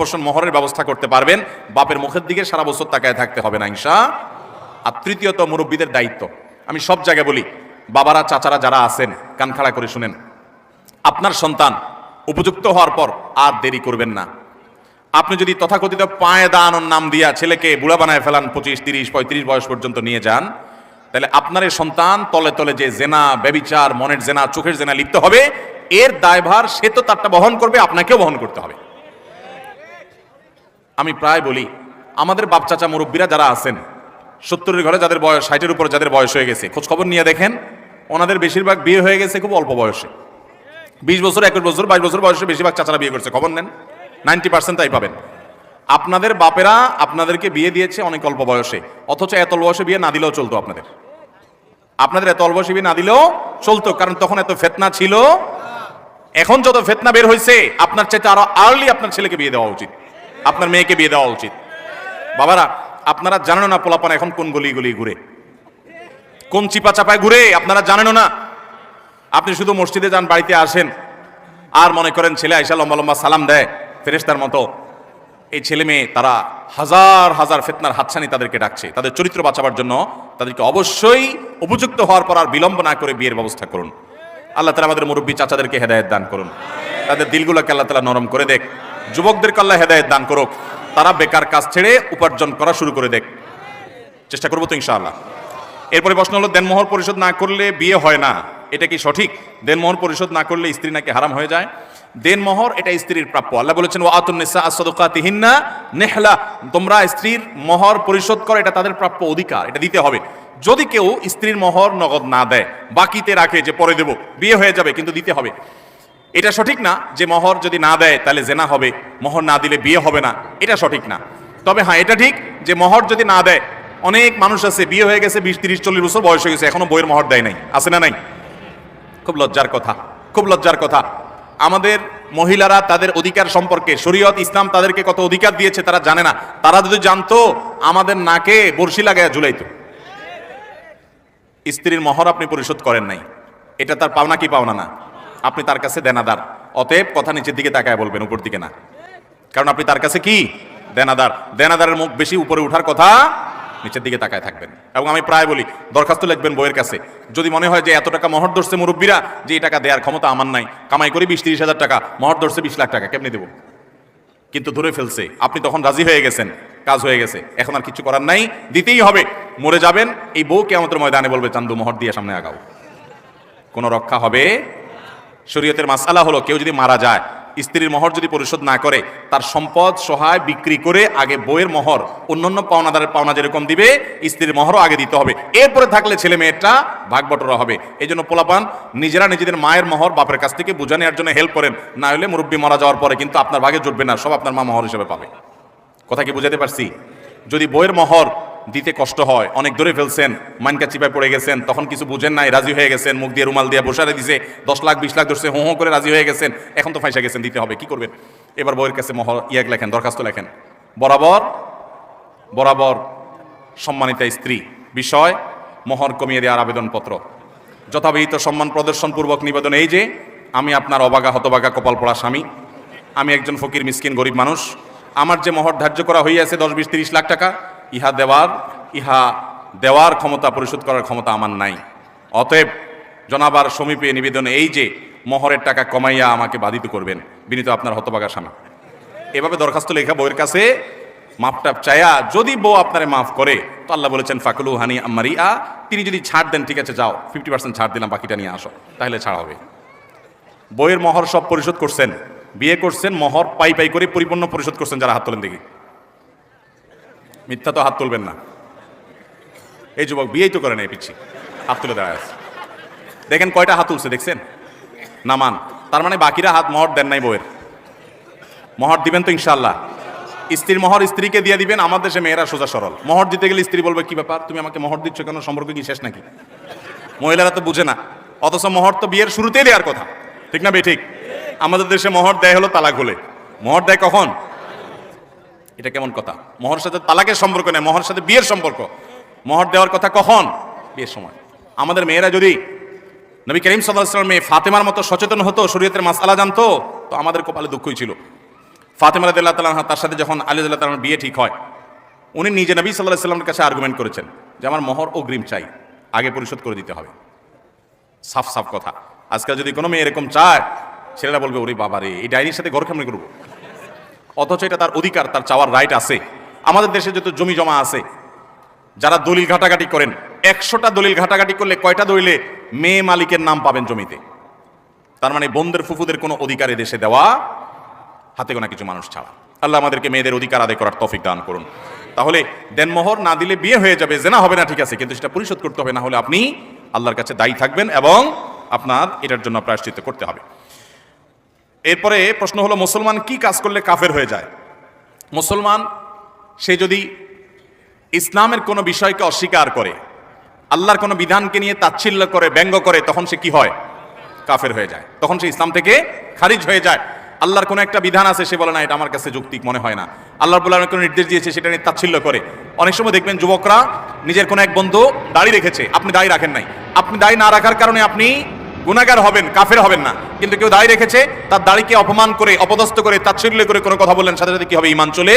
পোষণ মোহরের ব্যবস্থা করতে পারবেন। বাপের মুখের দিকে সারা বছর তাকায় থাকতে হবে না, ইনশা। আর তৃতীয়ত মুরব্বীদের দায়িত্ব। আমি সব জায়গায় বলি, বাবারা, চাচারা যারা আছেন, কান খাড়া করে শুনেন। আপনার সন্তান উপযুক্ত হওয়ার পর আর দেরি করবেন না। আপনি যদি তথাকথিত পায়ে দানোর নাম দিয়া ছেলেকে বুড়া বানায় ফেলান, পঁচিশ, তিরিশ, পঁয়ত্রিশ বয়স পর্যন্ত নিয়ে যান, তাহলে আপনার এই সন্তান তলে তলে যে জেনা, ব্যবিচার, মনের জেনা, চোখের জেনা লিপ্ত হবে, এর দায়ভার সে তো তারটা বহন করবে, আপনাকেও বহন করতে হবে। আমি প্রায় বলি, আমাদের বাপ চাচা মুরব্বীরা যারা আছেন, সত্তরের ঘরে যাদের বয়স, ষাটের উপরে যাদের বয়স হয়ে গেছে খোঁজ খবর নিয়ে দেখেন, ওনাদের বেশিরভাগ বিয়ে হয়ে গেছে খুব অল্প বয়সে। বিশ বছর, একুশ বছর, বাইশ বছর বয়সে বেশিরভাগ চাচারা বিয়ে করছে, খবর নেন? নাইনটি পার্সেন্ট তাই পাবেন। আপনাদের বাপেরা আপনাদেরকে বিয়ে দিয়েছে অনেক অল্প বয়সে, অথচ এত অল্প বয়সে বিয়ে না দিলেও চলতো আপনাদের। আপনাদের এত অল্প বয়সে বিয়ে না দিলেও চলতো, কারণ তখন এত ফেতনা ছিল। এখন যত ফেতনা বের হয়েছে আপনার চাইতে আরও আর্লি আপনার ছেলেকে বিয়ে দেওয়া উচিত। আপনার মেয়েকে বিয়ে দেওয়া উচিত। বাবারা, আপনারা জানেন না পোলাপান এখন কোন গলি গলি ঘুরে? কোন চিপা চাপায় ঘুরে? আপনারা জানেন না। আপনি শুধু মসজিদে যান, বাড়িতে আসেন, আর মনে করেন ছেলে আইসা লম্বা লম্বা সালাম দেয় ফেরেস্তার মতো। এই ছেলে মেয়ে, তারা হাজার হাজার ফেতনার হাতছানি তাদেরকে ডাকছে। তাদের চরিত্র বাঁচাবার জন্য তাদেরকে অবশ্যই উপযুক্ত হওয়ার পর আর বিলম্ব না করে বিয়ের ব্যবস্থা করুন। আল্লাহ তালা আমাদের মুরব্বী চাচাদেরকে হেদায়ত দান করুন। তাদের দিলগুলোকে আল্লাহ তালা নরম করে দেখ। যুবকদেরকে আল্লাহ হেদায়ত দান করুক। তারা বেকার কাজ ছেড়ে উপার্জন করা শুরু করে দেখ। চেষ্টা করব তো ইনশাআল্লাহ। এরপরে প্রশ্ন হলো, দেনমোহর পরিশোধ না করলে বিয়ে হয় না? এটা কি সঠিক? দেনমোহর পরিশোধ না করলে স্ত্রী নাকি হারাম হয়ে যায়? দেনমোহর এটা স্ত্রীর প্রাপ্য। আল্লাহ বলেছেন ও আতুন্নেসা আসদকাতিহিন্না নেহলা। তোমরা স্ত্রীর মোহর পরিশোধ করো, এটা তাদের প্রাপ্য অধিকার, এটা দিতে হবে। যদি কেউ স্ত্রীর মোহর নগদ না দেয়, বাকিতে রাখে যে পরে দেব, বিয়ে হয়ে যাবে, কিন্তু দিতে হবে। এটা সঠিক না যে মহর যদি না দেয় তাহলে জেনা হবে, মহর না দিলে বিয়ে হবে না, এটা সঠিক না। তবে হ্যাঁ এটা ঠিক যে মহর যদি না দেয়, অনেক মানুষ আছে, বিয়ে হয়ে গেছে, বিশ, তিরিশ, চল্লিশ বছর বয়স হয়ে গেছে, এখনও বইয়ের মহর দেয় নাই। আছে না নাই? খুব লজ্জার কথা, খুব লজ্জার কথা। আমাদের মহিলারা তাদের অধিকার সম্পর্কে, শরীয়ত, ইসলাম তাদেরকে কত অধিকার দিয়েছে তারা জানে না। তারা যদি জানতো, আমাদের নাকে বর্ষি লাগায় ঝুলাইতো। স্ত্রীর মহর আপনি পরিশোধ করেন নাই। এটা তার পাওনা কি পাওনা না? আপনি তার কাছে দেনাদার। অতএব কথা নিচের দিকে তাকায় বলবেন, উপর দিকে না। কারণ আপনি তার কাছে কি? দেনাদার। দেনাদারের মুখ বেশি উপরে উঠার কথা নিচের দিকে তাকায় থাকবেন। এবং আমি প্রায় বলি, দরখাস্ত লিখবেন বইয়ের কাছে। যদি মনে হয় যে এত টাকা মহর ধরছে মুরব্বীরা, যে এই টাকা দেওয়ার ক্ষমতা আমার নাই, কামাই করি বিশ তিরিশ হাজার টাকা, মহর ধরছে বিশ লাখ টাকা, কেমনি দেবো? কিন্তু ধরে ফেলছে, আপনি তখন রাজি হয়ে গেছেন, কাজ হয়ে গেছে। এখন আর কিছু করার নাই, দিতেই হবে। মরে যাবেন, এই বউকে আমাদের ময়দানে বলবে, চান্দু মোহর দিয়ে সামনে আগাও। কোনো রক্ষা হবে শরীয়তের মাসালা হলো, কেউ যদি মারা যায়, স্ত্রীর মোহর যদি পরিশোধ না করে, তার সম্পদ, সহায় বিক্রি করে আগে বইয়ের মোহর, অন্যান্য পাওনাদারের পাওনা যেরকম দিবে, স্ত্রীর মোহরও আগে দিতে হবে। এরপরে থাকলে ছেলে মেয়েটা ভাগ বটরা হবে। এই জন্য পোলাপান, নিজেরা নিজেদের মায়ের মোহর বাপের কাছ থেকে বুঝা নেওয়ার জন্য হেল্প করেন। না হলে মুরব্বী মারা যাওয়ার পরে কিন্তু আপনার ভাগে জুটবে না, সব আপনার মা মোহর হিসেবে পাবে। কথা কি বুঝাতে পারছি? যদি বইয়ের মোহর দিতে কষ্ট হয়। অনেক ধরে ফেলছেন মানকা চিপায় পড়ে গেছেন, তখন কিছু বুঝেন নাই, রাজি হয়ে গেছেন, মুখ দিয়ে রুমাল দিয়ে বসারে দিছে, দশ লাখ, বিশ লাখ ধরছে, হো হো করে রাজি হয়ে গেছেন, এখন তো ফাইসা গেছেন, দিতে হবে, কি করবেন? এবার বইয়ের কাছে মহর ইয়াক লেখেন, দরখাস্ত লেখেন। বরাবর বরাবর সম্মানিতা স্ত্রী, বিষয়, মোহর কমিয়ে দেওয়ার আবেদনপত্র। যথাবিহিত সম্মান প্রদর্শনপূর্বক নিবেদন এই যে, আমি আপনার অবাগা, হতবাগা, কপাল পড়া স্বামী। আমি একজন ফকির, মিসকিন, গরিব মানুষ। আমার যে মহর ধার্য করা হইয়াছে দশ, বিশ, তিরিশ লাখ টাকা ইহা দেওয়ার ইহা দেওয়ার ক্ষমতা, পরিশোধ করার ক্ষমতা আমার নাই। অতএব জনাবার সমীপে নিবেদন এই যে মহরের টাকা কমাইয়া আমাকে বাধিত করবেন, বিনীত আপনার হতবাগা স্বামী এভাবে দরখাস্ত লেখা বইয়ের কাছে মাপটাপ চায়া যদি বউ আপনারে মাফ করে, তো আল্লাহ বলেছেন, ফাকুলু হানি আম্মারি আ তিনি যদি ছাড় দেন, ঠিক আছে, যাও ফিফটি পার্সেন্ট ছাড় দিলাম, বাকিটা নিয়ে আসো, তাহলে ছাড় হবে। বইয়ের মহর সব পরিশোধ করছেন, বিয়ে করছেন, মহর পাই পাই করে পরিপূর্ণ পরিশোধ করছেন, যারা হাত তোলেন দেখি। মিথ্যা তো হাত তুলবেন না। এই যুবক বিয়েই তো করে নেই, পিচ্ছি। হাত তুলে দাঁড়ায় আছে। দেখেন কয়টা হাত তুলছে, দেখছেন? নামান। তার মানে বাকিরা হাত মহর দেন নাই বইয়ের মহর দিবেন তো ইনশাল্লাহ স্ত্রীর মহর স্ত্রীকে দিয়ে দিবেন আমার দেশে মেয়েরা সোজা সরল। মহর দিতে গেলে স্ত্রী বলবে, কি ব্যাপার? তুমি আমাকে মহর দিচ্ছ কেন? সম্পর্ক কি শেষ নাকি? মহিলারা তো বুঝে না। অথচ মহর তো বিয়ের শুরুতেই দেওয়ার কথা। ঠিক না বে, ঠিক? আমাদের দেশে মহর দেয় হলো তালাক হলে। মহর দেয় কখন? এটা কেমন কথা? মহর সাথে তালাকের সম্পর্ক নেই, মহর সাথে বিয়ের সম্পর্ক। মহর দেওয়ার কথা কখন? বিয়ের সময়। আমাদের মেয়েরা যদি নবী করিম সাল্লাহ মেয়ে ফাতেমার মতো সচেতন হতো, শরীয়তের মাসালা জানতো, তো আমাদের কপালে দুঃখই ছিল। ফাতেমা রাদিল্লাহ তালাহা তার সাথে যখন আলী আল্লাহ তালার বিয়ে ঠিক হয়, উনি নিজে নবী সাল্লাহ সাল্লামের কাছে আর্গুমেন্ট করেছেন যে আমার মোহর অগ্রিম চাই, আগে পরিশোধ করে দিতে হবে। সাফ সাফ কথা। আজকাল যদি কোনো মেয়ে এরকম চায়, ছেলেরা বলবে, ওরে বাবা রে এই ডায়েরির সাথে ঘর কেমন করব? অথচ এটা তার অধিকার, তার চাওয়ার রাইট আছে। আমাদের দেশে যত জমি জমা আছে, যারা দলিল ঘাটাঘাটি করেন, একশোটা দলিল ঘাটাঘাটি করলে কয়টা দলিলে মেয়ে মালিকের নাম পাবেন জমিতে? তার মানে বন্ধের ফুফুদের কোনো অধিকার দেশে দেওয়া, হাতে গোনা কিছু মানুষ ছাড়া। আল্লাহ আমাদেরকে মেয়েদের অধিকার আদায় করার তফিক দান করুন। তাহলে দেনমোহর না দিলে বিয়ে হয়ে যাবে, জেনা হবে না, ঠিক আছে, কিন্তু সেটা পরিশোধ করতে হবে, না হলে আপনি আল্লাহর কাছে দায়ী থাকবেন এবং আপনার এটার জন্য প্রায়শ্চিত্ত করতে হবে। এরপরে প্রশ্ন হলো, মুসলমান কি কাজ করলে কাফের হয়ে যায়? মুসলমান, সে যদি ইসলামের কোনো বিষয়কে অস্বীকার করে, আল্লাহর কোনো বিধানকে নিয়ে তাচ্ছিল্য করে, ব্যঙ্গ করে, তখন সে কি হয়? কাফের হয়ে যায়। তখন সে ইসলাম থেকে খারিজ হয়ে যায়। আল্লাহর কোনো একটা বিধান আছে, সে বলে, না, এটা আমার কাছে যৌক্তিক মনে হয় না। আল্লাহর বলে কোনো নির্দেশ দিয়েছে, সেটা নিয়ে তাচ্ছিল্য করে। অনেক সময় দেখবেন যুবকরা নিজের কোনো এক বন্ধু দাড়ি রেখেছে, আপনি দাড়ি রাখেন নাই। আপনি দাড়ি না রাখার কারণে আপনি গুণাগার হবেন, কাফের হবেন না। কিন্তু কেউ দাড়ি রেখেছে, তার দাড়িকে অপমান করে, অপদস্থ করে, তাচ্ছিল্য করে কোনো কথা বললেন, সাথে সাথে কি হবে? ইমান চলে?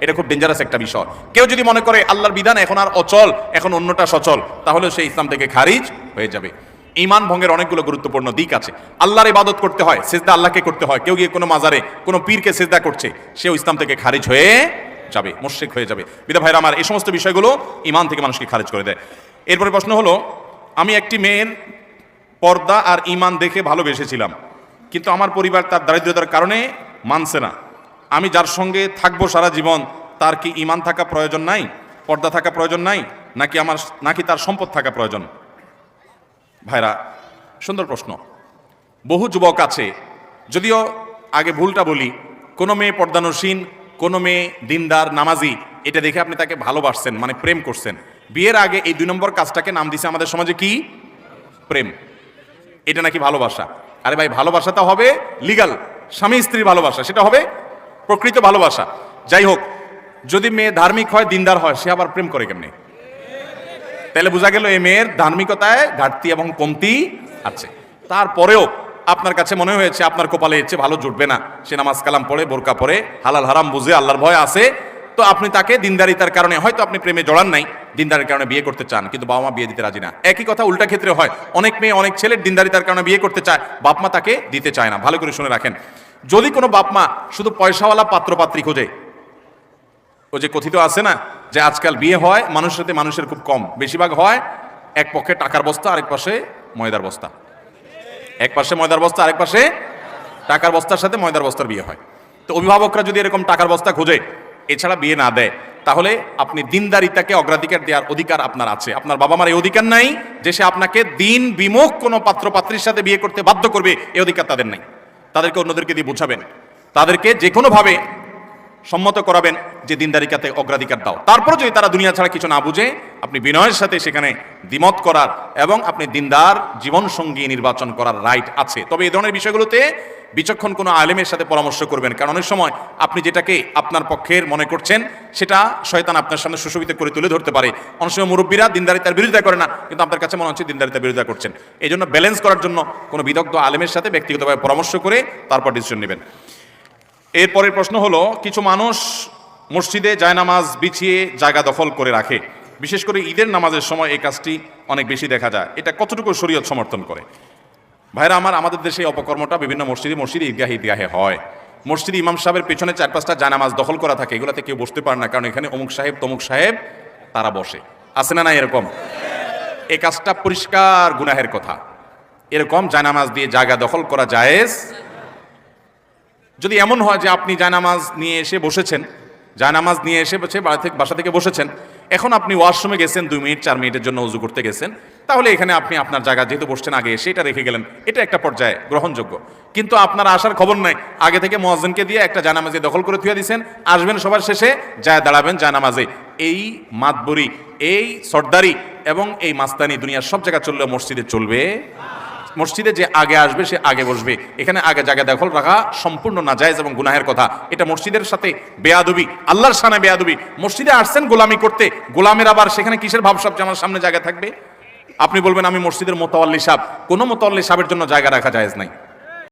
এটা খুব ডেঞ্জারাস একটা বিষয়। কেউ যদি মনে করে আল্লাহর বিধান এখন আর অচল, এখন অন্যটা সচল, তাহলে সে ইসলাম থেকে খারিজ হয়ে যাবে। ইমান ভঙ্গের অনেকগুলো গুরুত্বপূর্ণ দিক আছে। আল্লাহর ইবাদত করতে হয়, সেজদা আল্লাহকে করতে হয়। কেউ গিয়ে কোনো মাজারে, কোনো পীরকে সেজদা করছে, সেও ইসলাম থেকে খারিজ হয়ে যাবে মোশেক হয়ে যাবে। বিদা ভাইরা আমার এই সমস্ত বিষয়গুলো ইমান থেকে মানুষকে খারিজ করে দেয়। এরপরে প্রশ্ন হলো, আমি একটি মেয়ের পর্দা আর ইমান দেখে ভালোবেসেছিলাম। কিন্তু আমার পরিবার তার দারিদ্রতার কারণে মানছে না। আমি যার সঙ্গে থাকব সারা জীবন, তার কি ইমান থাকা প্রয়োজন নাই? পর্দা থাকা প্রয়োজন নাই? নাকি আমার, নাকি তার সম্পদ থাকা প্রয়োজন? ভাইরা, সুন্দর প্রশ্ন। বহু যুবক আছে, যদিও আগে ভুলটা বলি, কোনো মেয়ে পর্দানসীন কোনো মেয়ে দিনদার, নামাজি, এটা দেখে আপনি তাকে ভালোবাসছেন মানে প্রেম করছেন। বিয়ের আগে এই দুই নম্বর কাজটাকে নাম দিছে আমাদের সমাজে কি? প্রেম। এটা নাকি ভালোবাসা? আরে ভাই, ভালোবাসা ভালোবাসাটা হবে লিগাল স্বামী স্ত্রীর ভালোবাসা, সেটা হবে প্রকৃত ভালোবাসা। যাই হোক, যদি মেয়ে ধার্মিক হয়, দিনদার হয়, সে আবার প্রেম করে কেমনি? তাহলে বোঝা গেল এই মেয়ের ধার্মিকতায় ঘাটতি এবং কমতি আছে। তারপরেও আপনার কাছে মনে হয়েছে, আপনার কপালে এর চেয়ে ভালো জুটবে না। সে নামাজ কালাম পড়ে, বোরকা পড়ে হালাল হারাম বুঝে, আল্লাহর ভয় আছে। তো আপনি তাকে দিনদারিতার কারণে, হয়তো আপনি প্রেমে জড়ান নাই, দিনদারের কারণে বিয়ে করতে চান, কিন্তু বাবা মা বিয়ে দিতে রাজি না। একই কথা উল্টা ক্ষেত্রে হয়, অনেক মেয়ে অনেক ছেলের দিনদারিতার কারণে বিয়ে করতে চায়, বাপ মা তাকে দিতে চায় না। ভালো করে শুনে রাখেন। যদি কোনো বাপ মা শুধু পয়সাওয়ালা পাত্রপাত্রী খোঁজে, ও যে কথিত আছে না, যে আজকাল বিয়ে হয়, মানুষের সাথে মানুষের খুব কম। বেশিরভাগ হয় এক পক্ষে টাকার বস্তা, আরেক পাশে ময়দার বস্তা। এক পাশে ময়দার বস্তা, আরেক পাশে টাকার বস্তার সাথে ময়দার বস্তার বিয়ে হয়। তো অভিভাবকরা যদি এরকম টাকার বস্তা খোঁজে এছাড়া বিয়ে না দেয়, তাহলে আপনি দিনদারিতাকে অগ্রাধিকার দেওয়ার অধিকার আপনার আছে। আপনার বাবা মার এই অধিকার নাই যে সে আপনাকে দিন বিমুখ কোনো পাত্রপাত্রীর সাথে বিয়ে করতে বাধ্য করবে, এই অধিকার তাদের নাই। তাদেরকে অন্যদেরকে দিয়ে বুঝাবেন। তাদেরকে যে কোনোভাবে সম্মত করাবেন যে দিনদারিকাতে অগ্রাধিকার দাও। তারপর যদি তারা দুনিয়া ছাড়া কিছু না বুঝে, আপনি বিনয়ের সাথে সেখানে দ্বিমত করার এবং আপনি দিনদার জীবন সঙ্গী নির্বাচন করার রাইট আছে। তবে এই ধরনের বিষয়গুলোতে বিচক্ষণ কোনো আলেমের সাথে পরামর্শ করবেন, কারণ অনেক সময় আপনি যেটাকে আপনার পক্ষের মনে করছেন, সেটা শয়তান আপনার সামনে সুশোভিত করে তুলে ধরতে পারে। অনেক সময় মুরব্বীরা দিনদারিতার বিরোধিতা করে না, কিন্তু আপনার কাছে মনে হচ্ছে দিনদারিতার বিরোধিতা করছেন। এই জন্য ব্যালেন্স করার জন্য কোনো বিদগ্ধ আলেমের সাথে ব্যক্তিগতভাবে পরামর্শ করে তারপর ডিসিশন নেবেন। এরপরের প্রশ্ন হলো, কিছু মানুষ মসজিদে জায়নামাজ বিছিয়ে জায়গা দখল করে রাখে। বিশেষ করে ঈদের নামাজের সময় এই কাজটি অনেক বেশি দেখা যায়। এটা কতটুকু শরীয়ত সমর্থন করে? ভাইরা আমার, আমাদের দেশে অপকর্মটা বিভিন্ন মসজিদে মসজিদে ঈদগাহে ঈদগাহে হয়। মসজিদে ইমাম সাহেবের পেছনে চার পাঁচটা জায়নামাজ দখল করা থাকে, এগুলোতে কেউ বসতে পারে না, কারণ এখানে অমুক সাহেব, তমুক সাহেব, তারা বসে। আছে না না এরকম? এই কাজটা পরিষ্কার গুনাহের কথা। এরকম জায়নামাজ দিয়ে জায়গা দখল করা জায়েজ যদি এমন হয় যে আপনি জায়নামাজ নিয়ে এসে বসেছেন জায়নামাজ নিয়ে এসে বসে বাড়ি থেকে বাসা থেকে বসেছেন, এখন আপনি ওয়াশরুমে গেছেন দুই মিনিট, চার মিনিটের জন্য উজু করতে গেছেন, তাহলে এখানে আপনি আপনার জায়গা যেহেতু বসছেন আগে এসে এটা রেখে গেলেন। এটা একটা পর্যায়ে গ্রহণযোগ্য। কিন্তু আপনার আসার খবর নাই। আগে থেকে মহাজনকে দিয়ে একটা জানামাজে দখল করে থুয়ে দিয়েছেন আসবেন সবার শেষে, যায় দাঁড়াবেন জানামাজে। এই মাতবরি, এই সর্দারি এবং এই মাস্তানি দুনিয়ার সব জায়গা চললে মসজিদে চলবে মসজিদে যে আগে আসবে, সে আগে বসবে। এখানে আগে জায়গা দখল রাখা সম্পূর্ণ না যায় এবং গুনাহের কথা। এটা মসজিদের সাথে বেয়াদবি, আল্লাহর সামনে বেয়াদবি। মসজিদে আসছেন গোলামি করতে। গোলামের আবার সেখানে কিসের ভাবসাব যে আমার সামনে জায়গা থাকবে? আপনি বলবেন, আমি মসজিদের মোতাল্লি সাহেব। কোনো মোতাল্লি সাহেবের জন্য জায়গা রাখা যায় নাই।